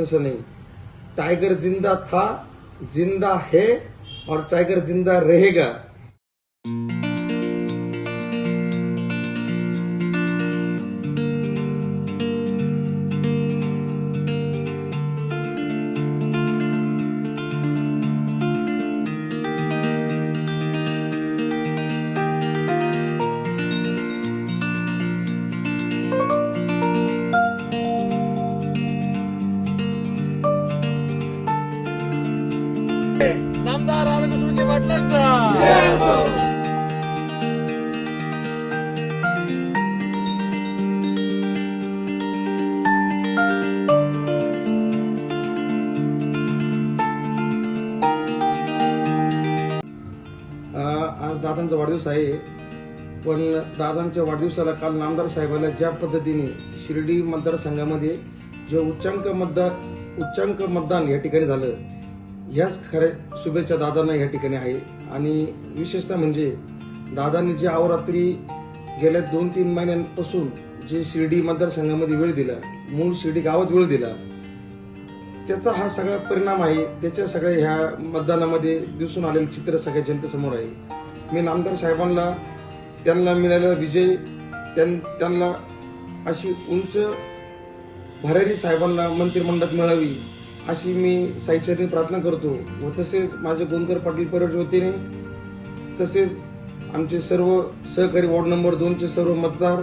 तसं नाही. टाइगर जिंदा था जिंदा है और टाइगर जिंदा रहेगा. नामदार राधाकृष्ण पाटलांचा आज दादांचा वाढदिवस आहे. पण दादांच्या वाढदिवसाला काल नामदार साहेबाला ज्या पद्धतीने शिर्डी मतदारसंघामध्ये जे उच्चांक मतदान उच्चांक मतदान या ठिकाणी झालं ह्याच खऱ्या शुभेच्छा दादांना या ठिकाणी आहे. आणि विशेषतः म्हणजे दादांनी जे अहोरात्री गेल्या दोन तीन महिन्यांपासून जे शिर्डी मतदारसंघामध्ये वेळ दिला मूळ शिर्डी गावात वेळ दिला त्याचा हा सगळा परिणाम आहे. त्याच्या सगळ्या ह्या मतदानामध्ये दिसून आलेलं चित्र सगळ्या जनतेसमोर आहे. मी नामदार साहेबांना त्यांना मिळालेला विजय त्यां- त्यांना अशी उंच भरारी साहेबांना मंत्रिमंडळात मिळावी अशी मी साईचरणी प्रार्थना करतो व तसेच माझे गोंदकर पाटील परिवार वतीने तसेच आमचे सर्व सहकारी वॉर्ड नंबर दोनचे सर्व मतदार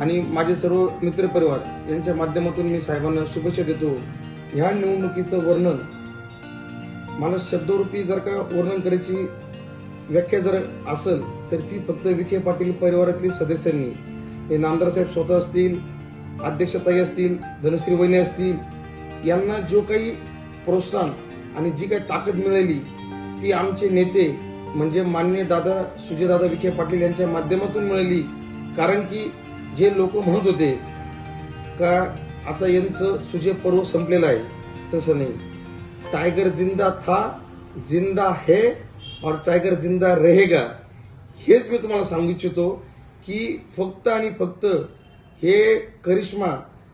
आणि माझे सर्व मित्रपरिवार यांच्या माध्यमातून मी साहेबांना शुभेच्छा देतो. ह्या निवडणुकीचं वर्णन मला शब्दरूपी जर का वर्णन करायची व्याख्या जर असेल तर ती फक्त विखे पाटील परिवारातील सदस्यांनी. हे नामदार साहेब स्वतः असतील अध्यक्षताई असतील धनश्री वहिनी असतील यांना जो काही प्रोत्साहन आणि जी काही ताकद मिळाली ती आमचे नेते म्हणजे मान्य दादा सुजयदादा विखे पाटील यांच्या माध्यमातून मिळाली. कारण की जे लोक म्हणत होते का आता यांचं सुजय पर्व संपलेलं आहे तसं नाही. टायगर जिंदा था जिंदा है और टायगर जिंदा रहेगा. हेच मी तुम्हाला सांगू इच्छितो की फक्त आणि फक्त हे करिश्मा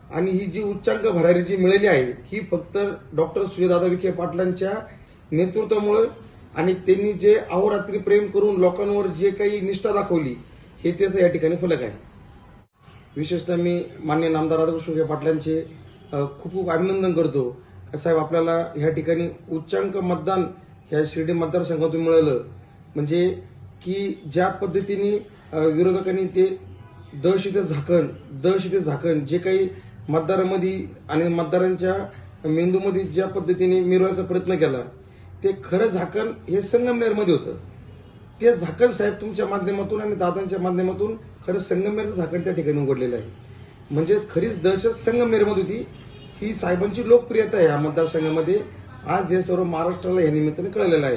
आणि ही जी उच्चांक भरारी जी मिळाली आहे ही फक्त डॉक्टर सुजयदादा विखे पाटलांच्या नेतृत्वामुळे आणि त्यांनी जे अहोरात्री प्रेम करून लोकांवर जे काही निष्ठा दाखवली हे त्याचं या ठिकाणी फलक आहे. विशेषतः मी मान्य नामदार राधाकृष्ण विखे पाटलांचे खूप खूप अभिनंदन करतो. का साहेब आपल्याला ह्या ठिकाणी उच्चांक मतदान ह्या शिर्डी मतदारसंघातून मिळालं. म्हणजे की ज्या पद्धतीने विरोधकांनी ते दहशती झाकण दहशती झाकण जे काही मतदारामध्ये आणि मतदारांच्या मेंदूमध्ये ज्या पद्धतीने मिरवायचा प्रयत्न केला ते खरं झाकण हे संगमनेरमध्ये होतं. ते झाकण साहेब तुमच्या माध्यमातून आणि दादांच्या माध्यमातून खरं संगमेरचं झाकण त्या ठिकाणी उघडलेलं आहे. म्हणजे खरीच दहशत संगमनेरमध्ये होती. ही साहेबांची लोकप्रियता आहे या मतदारसंघामध्ये. आज हे सर्व महाराष्ट्राला या निमित्ताने कळलेलं आहे.